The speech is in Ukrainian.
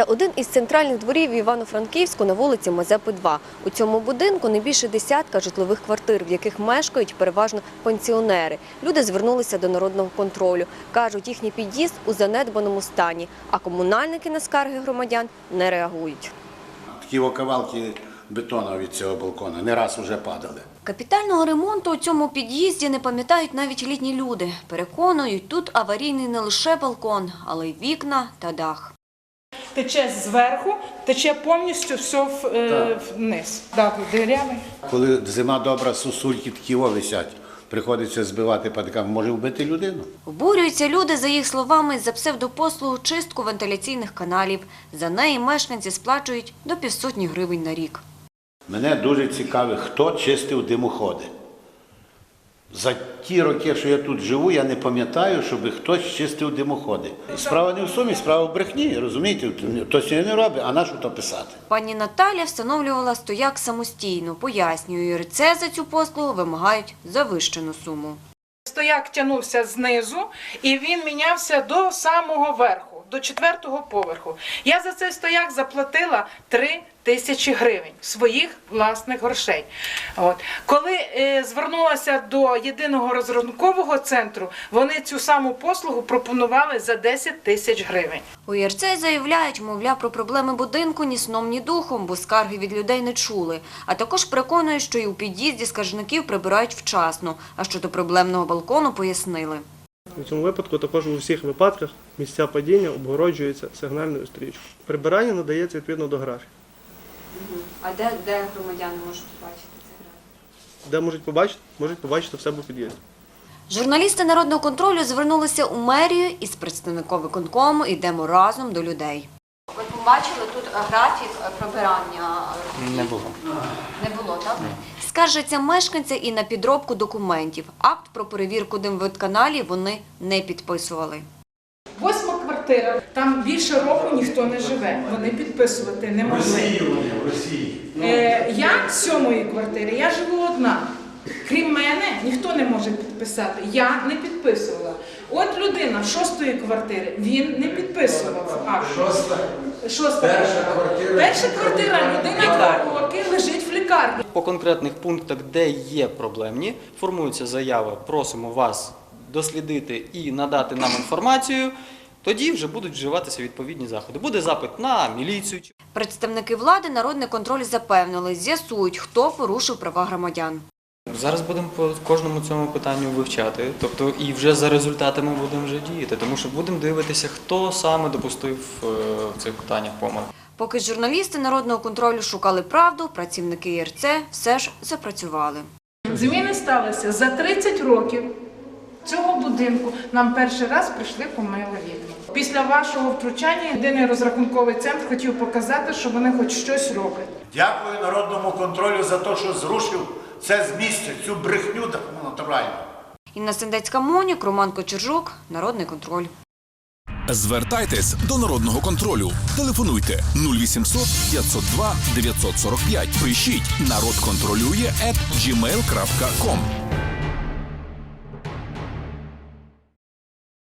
Це один із центральних дворів Івано-Франківську на вулиці Мазепи 2. У цьому будинку не більше десятка житлових квартир, в яких мешкають переважно пенсіонери. Люди звернулися до народного контролю. Кажуть, їхній під'їзд у занедбаному стані, а комунальники на скарги громадян не реагують. Такі окавалки бетону від цього балкона не раз вже падали. Капітального ремонту у цьому під'їзді не пам'ятають навіть літні люди. Переконують, тут аварійний не лише балкон, але й вікна та дах. Тече зверху, тече повністю все в, е, вниз. Так, дирявий. Коли зима добра, сусульки такі о висять. Приходиться збивати падиками, може вбити людину. Обурюються люди, за їх словами, за псевдопослугу чистку вентиляційних каналів. За неї мешканці сплачують до півсотні гривень на рік. Мене дуже цікавить, хто чистив димоходи. За ті роки, що я тут живу, я не пам'ятаю, щоб хтось чистив димоходи. Справа не в сумі, справа в брехні, розумієте? Хтось не робить, а на що то писати? Пані Наталя встановлювала стояк самостійно. Пояснює, РЦ за цю послугу вимагають завищену суму. Стояк тягнувся знизу і він мінявся до самого верху, до четвертого поверху. Я за цей стояк заплатила 3 тисячі гривень своїх власних грошей. От. Коли е, звернулася до єдиного розрахункового центру, вони цю саму послугу пропонували за 10 тисяч гривень. У ЄРЦ заявляють, мовляв, про проблеми будинку ні сном, ні духом, бо скарги від людей не чули. А також переконують, що і у під'їзді скаржників прибирають вчасно. А щодо проблемного балкону пояснили. У цьому випадку також у всіх випадках місця падіння обгороджуються сигнальною стрічкою. Прибирання надається відповідно до графіку. А де, де громадяни можуть бачити це графік? Де можуть побачити? Можуть побачити в себе у під'їзді. Журналісти народного контролю звернулися у мерію із представником виконкому «Йдемо разом до людей». Ви побачили тут графік прибирання? Не було. Не було, так? Скаржаться мешканця і на підробку документів. Акт про перевірку димводканалів вони не підписували. Квартира, там більше року ніхто не живе. Вони підписувати не могли. Е, я з сьомої квартири, я живу одна. Крім мене, ніхто не може підписати. Я не підписувала. От людина шостої квартири, він не підписував акт. Шоста. Шоста перша квартира. Перша квартира, людина два роки лежить в лікарні. По конкретних пунктах, де є проблемні, формується заява, просимо вас дослідити і надати нам інформацію. Тоді вже будуть вживатися відповідні заходи. Буде запит на міліцію. Представники влади народний контроль запевнили, з'ясують, хто порушив права громадян. Зараз будемо по кожному цьому питанню вивчати. Тобто, і вже за результатами будемо вже діяти, тому що будемо дивитися, хто саме допустив е, в цих питаннях помилки. Поки журналісти народного контролю шукали правду, працівники ЄРЦ все ж запрацювали. Зміни сталися за 30 років цього будинку. Нам перший раз прийшли помили вікна. Після вашого втручання єдиний розрахунковий центр хотів показати, що вони хоч щось роблять. Дякую народному контролю за те, що зрушив це з місця, цю брехню таку натуральну. Інна Сендецька Монюк, Роман Кочержук, Народний контроль. Звертайтесь до народного контролю. Телефонуйте 0800 502 945. Пишіть народ контролює at gmail.com.